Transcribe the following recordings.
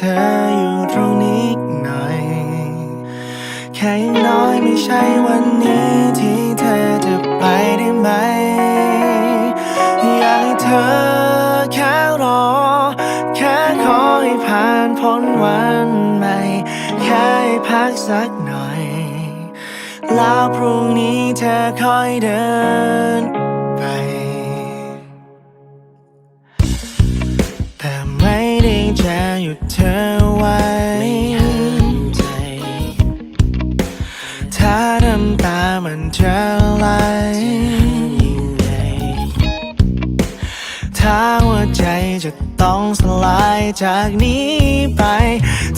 ธออยู่ตรงนี้หน่อย แค่น้อยไม่ใช่วันนี้ที่เธอจะไปได้ไหม อยากให้เธอแค่รอ แค่ขอให้ผ่านพ้นวันใหม่ แค่ให้พักสักหน่อย แล้วพรุ่งนี้เธอค่อยเดินไปแต่ไม่ได้จะ หยุดเธอไว้ถ้าน้ำตามันจะไหลถ้าหัวใจจะต้องสลายจากนี้ไป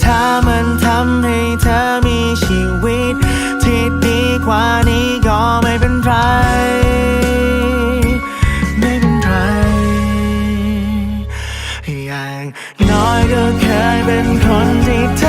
ถ้ามันทำให้เธอมีชีวิตที่ดีกว่านี้ อยก็เคยเป็นคนที่เธ